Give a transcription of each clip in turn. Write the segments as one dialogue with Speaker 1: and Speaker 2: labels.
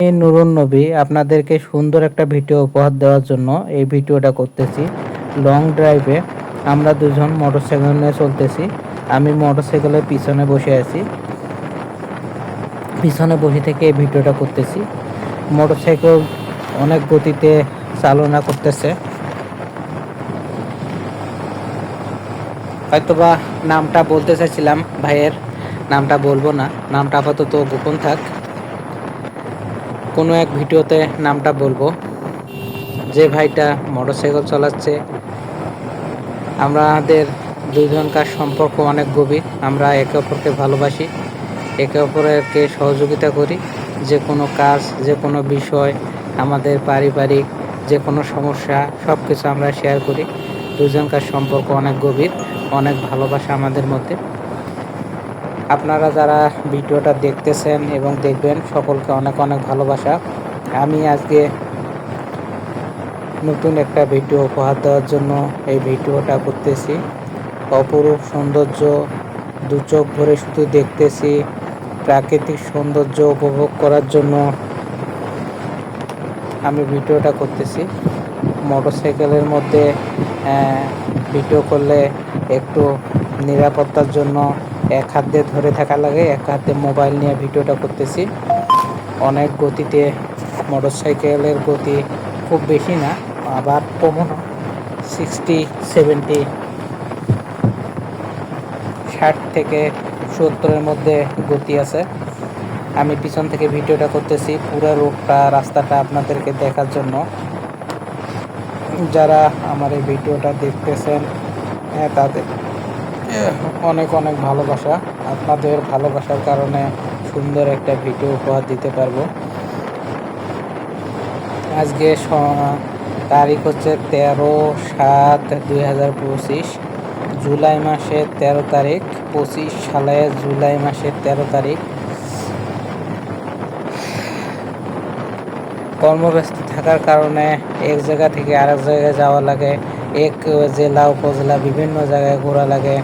Speaker 1: নুরুন নবী, আপনাদেরকে সুন্দর একটা ভিডিও উপহার দেওয়ার জন্য এই ভিডিওটা করতেছি। লং ড্রাইভে আমরা দুজন মোটরসাইকেল নিয়ে চলতেছি। আমি মোটরসাইকেলের পিছনে বসে আছি। পিছনে বসে থেকে এই ভিডিওটা করতেছি। মোটরসাইকেল অনেক গতিতে চালনা করতেছে। হয়তোবা নামটা বলতে চাইছিলাম ভাইয়ের, নামটা বলব না। নামটা আপাতত গোপন থাক। কোনো এক ভিডিওতে নামটা বলব। যে ভাইটা মোটরসাইকেল চালাচ্ছে, আমাদের দুইজনকার সম্পর্ক অনেক গভীর। আমরা একে অপরকে ভালোবাসি, একে অপরকে সহযোগিতা করি। যে কোনো কাজ, যে কোনো বিষয়, আমাদের পারিবারিক, যে কোনো সমস্যা সব কিছু আমরা শেয়ার করি। দুজনকার সম্পর্ক অনেক গভীর, অনেক ভালোবাসা আমাদের মধ্যে। আপনারা যারা ভিডিওটা দেখতেছেন এবং দেখবেন, সকলকে অনেক অনেক ভালোবাসা। আমি আজকে নতুন একটা ভিডিও উপহার দেওয়ার জন্য এই ভিডিওটা করতেছি। অপরূপ সৌন্দর্য, দু চোখ ভরে শুধু দেখতেছি। প্রাকৃতিক সৌন্দর্য উপভোগ করার জন্য আমি ভিডিওটা করতেছি। মোটরসাইকেলের মধ্যে ভিডিও করলে একটু নিরাপত্তার জন্য এক হাত দিয়ে ধরে থাকা লাগে, এক হাতে মোবাইল নিয়ে ভিডিওটা করতেছি। অনেক গতিতে মোটরসাইকেলের গতি খুব বেশি না, আবার কমও না সিক্সটি সেভেন্টি ষাট থেকে সত্তরের মধ্যে গতি আছে। আমি পিছন থেকে ভিডিওটা করতেছি, পুরো রোডটা, রাস্তাটা আপনাদেরকে দেখার জন্য। যারা আমার এই ভিডিওটা দেখতেছেন হ্যাঁ তাদের অনেক অনেক ভালোবাসা। আপনাদের ভালোবাসার কারণে সুন্দর একটা ভিডিও উপহার দিতে পারব। আজকে তারিখ হচ্ছে তেরো সাত দুই হাজার পঁচিশ, জুলাই মাসের তেরো তারিখ, পঁচিশ সালে জুলাই মাসের তেরো তারিখ। কর্মব্যস্ত থাকার কারণে এক জায়গা থেকে আরেক জায়গায় যাওয়া লাগে, এক জেলা, উপজেলা, বিভিন্ন জায়গায় ঘোরা লাগে।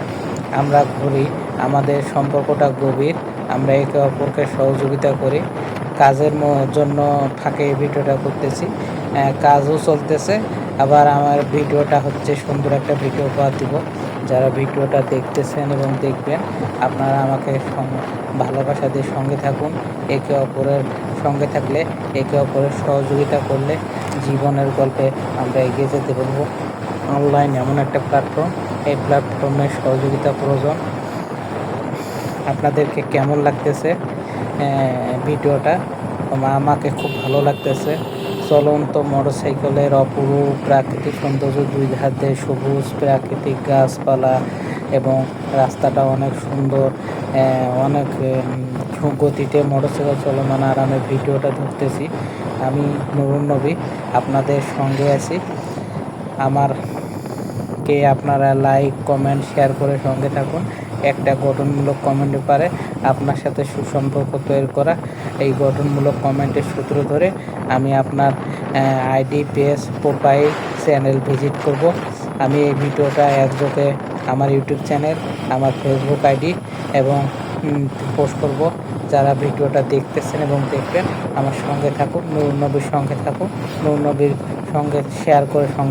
Speaker 1: আমরা ঘুরি, আমাদের সম্পর্কটা গভীর, আমরা একে অপরকে সহযোগিতা করি। কাজের জন্য ফাঁকে ভিডিওটা করতেছি। কাজও চলতেছে, আবার আমার ভিডিওটা হচ্ছে সুন্দর একটা ভিডিও পাওয়া দিব। যারা ভিডিওটা দেখতেছেন এবং দেখবেন, আপনারা আমাকে ভালোবাসা দিয়ে সঙ্গে থাকুন। একে অপরের সঙ্গে থাকলে, একে অপরের সহযোগিতা করলে জীবনের গল্পে আমরা এগিয়ে যেতে পারব। অনলাইন এমন একটা প্ল্যাটফর্ম এই প্ল্যাটফর্মের সহযোগিতা প্রয়োজন। আপনাদেরকে কেমন লাগতেছে ভিডিওটা? আমাকে খুব ভালো লাগতেছে। চলন্ত মোটরসাইকেলের অপরূপ প্রাকৃতিক সৌন্দর্য দুই ধারে সবুজ প্রাকৃতিক গাছপালা এবং রাস্তাটা অনেক সুন্দর অনেক গতিতে মোটরসাইকেল চলমান। আর আমি ভিডিওটা ধরতেছি, আমি নুরুন নবী, আপনাদের সঙ্গে আছি। আমার কে আপনারা লাইক কমেন্ট শেয়ার করে সঙ্গে থাকুন। একটা গঠনমূলক কমেন্ট পারে আপনার সাথে সুসম্পর্ক তৈরি করা। এই গঠনমূলক কমেন্টের সূত্র ধরে আমি আপনার ID page profile channel visit করব। আমি এই ভিডিওটা একযোগে আমার ইউটিউব চ্যানেল আমার ফেসবুক আইডি এবং পোস্ট করব। যারা ভিডিওটা দেখতেছেন এবং দেখবেন, আমার সঙ্গে থাকুন নবীর সঙ্গে থাকুন নবীর সঙ্গে শেয়ার করে সঙ্গে